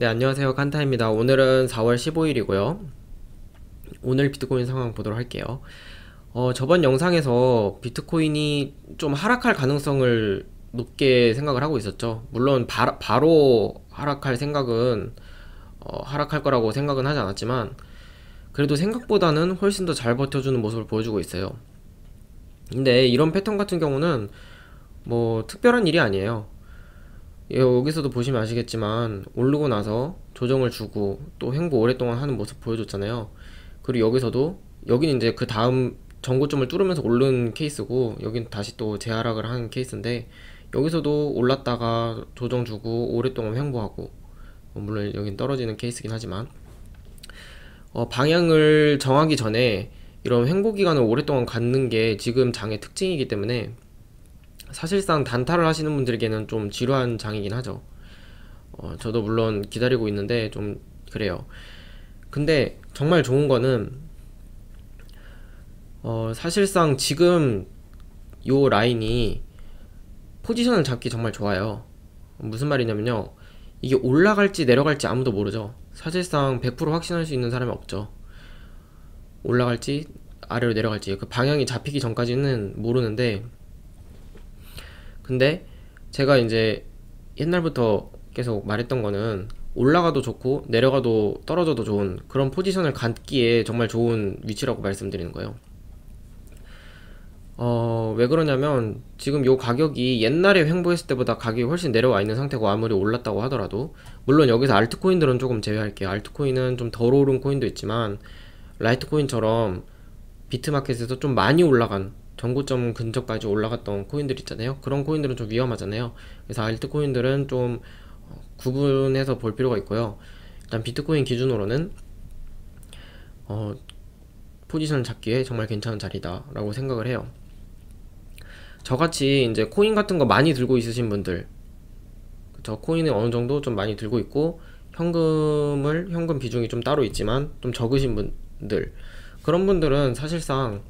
네, 안녕하세요. 칸타입니다. 오늘은 4월 15일이고요. 오늘 비트코인 상황 보도록 할게요. 어, 저번 영상에서 비트코인이 좀 하락할 가능성을 높게 생각을 하고 있었죠. 물론 바, 바로 하락할 생각은 어, 하락할 거라고 생각은 하지 않았지만 그래도 생각보다는 훨씬 더 잘 버텨주는 모습을 보여주고 있어요. 근데 이런 패턴 같은 경우는 뭐 특별한 일이 아니에요. 여기서도 보시면 아시겠지만 오르고 나서 조정을 주고 또 횡보 오랫동안 하는 모습 보여줬잖아요. 그리고 여기서도 여기는 이제 그 다음 전고점을 뚫으면서 오른 케이스고 여긴 다시 또 재하락을 한 케이스인데 여기서도 올랐다가 조정 주고 오랫동안 횡보하고 뭐 물론 여긴 떨어지는 케이스긴 하지만 어, 방향을 정하기 전에 이런 횡보 기간을 오랫동안 갖는 게 지금 장의 특징이기 때문에 사실상 단타를 하시는 분들에게는 좀 지루한 장이긴 하죠. 어, 저도 물론 기다리고 있는데 좀 그래요. 근데 정말 좋은 거는 어, 사실상 지금 요 라인이 포지션을 잡기 정말 좋아요. 무슨 말이냐면요. 이게 올라갈지 내려갈지 아무도 모르죠. 사실상 100% 확신할 수 있는 사람이 없죠. 올라갈지 아래로 내려갈지 그 방향이 잡히기 전까지는 모르는데 근데 제가 이제 옛날부터 계속 말했던 거는 올라가도 좋고 내려가도 떨어져도 좋은 그런 포지션을 갖기에 정말 좋은 위치라고 말씀드리는 거예요. 어, 왜 그러냐면 지금 요 가격이 옛날에 횡보했을 때보다 가격이 훨씬 내려와 있는 상태고 아무리 올랐다고 하더라도 물론 여기서 알트코인들은 조금 제외할게요. 알트코인은 좀 덜 오른 코인도 있지만 라이트코인처럼 비트마켓에서 좀 많이 올라간 전고점 근처까지 올라갔던 코인들 있잖아요. 그런 코인들은 좀 위험하잖아요. 그래서 알트코인들은 좀 구분해서 볼 필요가 있고요. 일단 비트코인 기준으로는 어, 포지션을 잡기에 정말 괜찮은 자리다 라고 생각을 해요. 저같이 이제 코인 같은 거 많이 들고 있으신 분들 저 코인을 어느 정도 좀 많이 들고 있고 현금을 현금 비중이 좀 따로 있지만 좀 적으신 분들 그런 분들은 사실상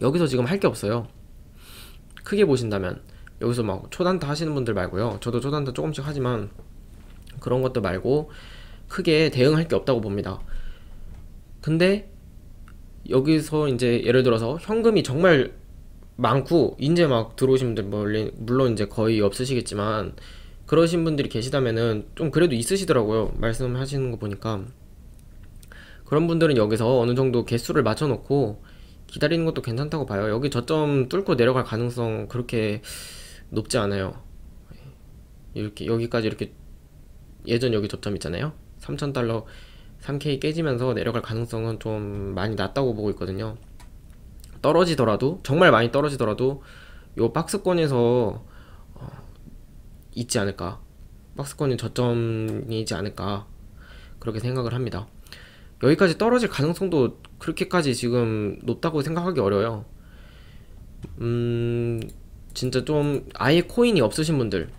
여기서 지금 할 게 없어요. 크게 보신다면 여기서 막 초단타 하시는 분들 말고요. 저도 초단타 조금씩 하지만 그런 것들 말고 크게 대응할 게 없다고 봅니다. 근데 여기서 이제 예를 들어서 현금이 정말 많고 이제 막 들어오신 분들 물론 이제 거의 없으시겠지만 그러신 분들이 계시다면은 좀 그래도 있으시더라고요. 말씀하시는 거 보니까. 그런 분들은 여기서 어느 정도 개수를 맞춰 놓고 기다리는 것도 괜찮다고 봐요. 여기 저점 뚫고 내려갈 가능성 그렇게 높지 않아요. 이렇게 여기까지 이렇게 예전 여기 저점 있잖아요. 3,000달러 3K 깨지면서 내려갈 가능성은 좀 많이 낮다고 보고 있거든요. 떨어지더라도 정말 많이 떨어지더라도 요 박스권에서 어, 있지 않을까. 박스권이 저점이지 않을까. 그렇게 생각을 합니다 여기까지 떨어질 가능성도 그렇게까지 지금 높다고 생각하기 어려워요. 음 진짜 좀 아예 코인이 없으신 분들.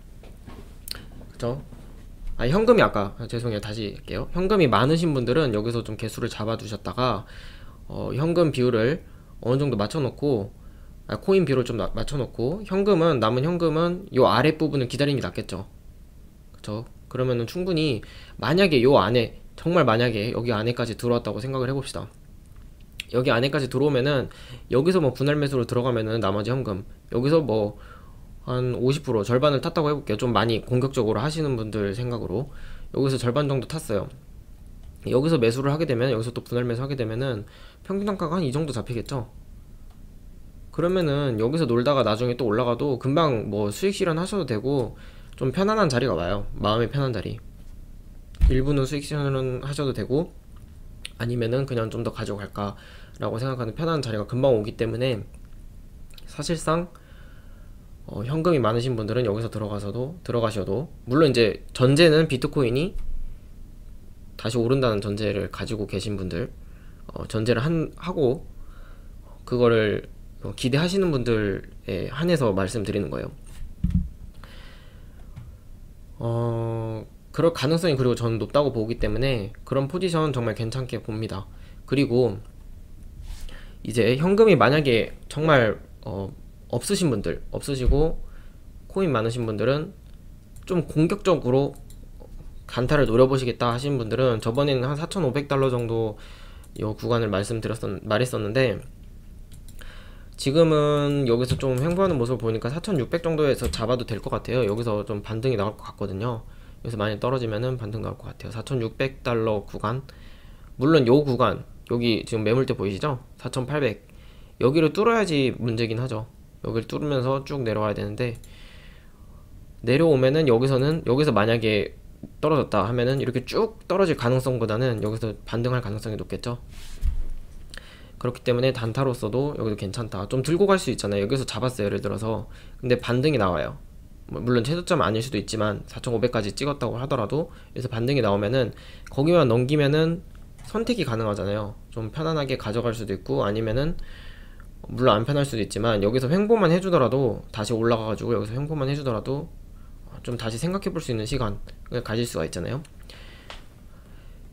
그쵸? 아 현금이 아까 아, 죄송해요. 다시 할게요. 현금이 많으신 분들은 여기서 좀 개수를 잡아 두셨다가 어, 현금 비율을 어느 정도 맞춰 놓고 아, 코인 비율을 좀 나, 맞춰 놓고 현금은 남은 현금은 요 아랫 부분을 기다리는 게 낫겠죠. 그쵸? 그러면은 충분히 만약에 요 안에 정말 만약에 여기 안에까지 들어왔다고 생각을 해봅시다 여기 안에까지 들어오면은 여기서 뭐 분할 매수로 들어가면은 나머지 현금 여기서 뭐 한 50% 절반을 탔다고 해볼게요. 좀 많이 공격적으로 하시는 분들 생각으로 여기서 절반 정도 탔어요. 여기서 매수를 하게 되면 여기서 또 분할 매수 하게 되면은 평균 단가가 한 이 정도 잡히겠죠. 그러면은 여기서 놀다가 나중에 또 올라가도 금방 뭐 수익 실현 하셔도 되고 좀 편안한 자리가 와요. 마음이 편한 자리. 일부는 수익 실현 하셔도 되고 아니면은 그냥 좀 더 가져갈까라고 생각하는 편안한 자리가 금방 오기 때문에 사실상 어, 현금이 많으신 분들은 여기서 들어가서도 들어가셔도 물론 이제 전제는 비트코인이 다시 오른다는 전제를 가지고 계신 분들 어, 전제를 한, 하고 그거를 어, 기대하시는 분들에 한해서 말씀드리는 거예요. 어, 그럴 가능성이 그리고 저는 높다고 보기 때문에 그런 포지션 정말 괜찮게 봅니다. 그리고 이제 현금이 만약에 정말 어, 없으신 분들 없으시고 코인 많으신 분들은 좀 공격적으로 간타를 노려보시겠다 하신 분들은 저번에는 한 4,500달러 정도 이 구간을 말씀드렸었 말했었는데 지금은 여기서 좀 횡보하는 모습을 보니까 4,600 정도에서 잡아도 될 것 같아요. 여기서 좀 반등이 나올 것 같거든요. 여기서 많이 떨어지면은 반등 나올 것 같아요. 4,600달러 구간. 물론 요 구간 여기 지금 매물대 보이시죠? 4,800 여기를 뚫어야지 문제긴 하죠. 여기를 뚫으면서 쭉 내려와야 되는데 내려오면은 여기서는 여기서 만약에 떨어졌다 하면은 이렇게 쭉 떨어질 가능성보다는 여기서 반등할 가능성이 높겠죠. 그렇기 때문에 단타로서도 여기도 괜찮다. 좀 들고 갈 수 있잖아요. 여기서 잡았어요. 예를 들어서. 근데 반등이 나와요. 뭐 물론 최저점 아닐 수도 있지만 4,500까지 찍었다고 하더라도 여기서 반등이 나오면은 거기만 넘기면은 선택이 가능하잖아요. 좀 편안하게 가져갈 수도 있고 아니면은 물론 안 편할 수도 있지만 여기서 횡보만 해주더라도 다시 올라가가지고 여기서 횡보만 해주더라도 좀 다시 생각해 볼 수 있는 시간을 가질 수가 있잖아요.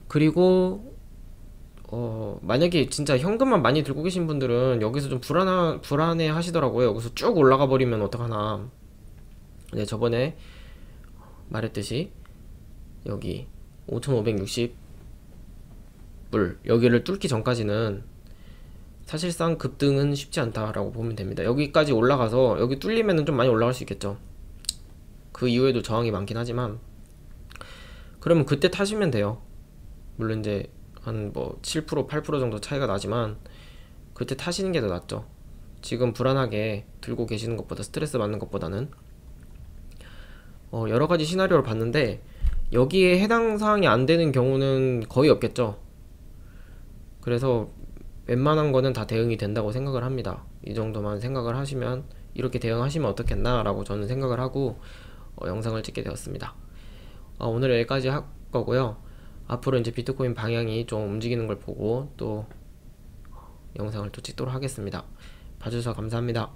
그리고 어 만약에 진짜 현금만 많이 들고 계신 분들은 여기서 좀 불안하 불안해 하시더라고요. 여기서 쭉 올라가 버리면 어떡하나. 네, 저번에 말했듯이 여기 5560불 여기를 뚫기 전까지는 사실상 급등은 쉽지 않다라고 보면 됩니다. 여기까지 올라가서 여기 뚫리면은 좀 많이 올라갈 수 있겠죠. 그 이후에도 저항이 많긴 하지만 그러면 그때 타시면 돼요. 물론 이제 한 뭐 7% 8% 정도 차이가 나지만 그때 타시는 게 더 낫죠. 지금 불안하게 들고 계시는 것보다 스트레스 받는 것보다는 어 여러 가지 시나리오를 봤는데 여기에 해당 사항이 안 되는 경우는 거의 없겠죠. 그래서 웬만한 거는 다 대응이 된다고 생각을 합니다. 이 정도만 생각을 하시면 이렇게 대응하시면 어떻겠나 라고 저는 생각을 하고 어, 영상을 찍게 되었습니다. 어, 오늘 여기까지 할 거고요. 앞으로 이제 비트코인 방향이 좀 움직이는 걸 보고 또 영상을 또 찍도록 하겠습니다. 봐주셔서 감사합니다.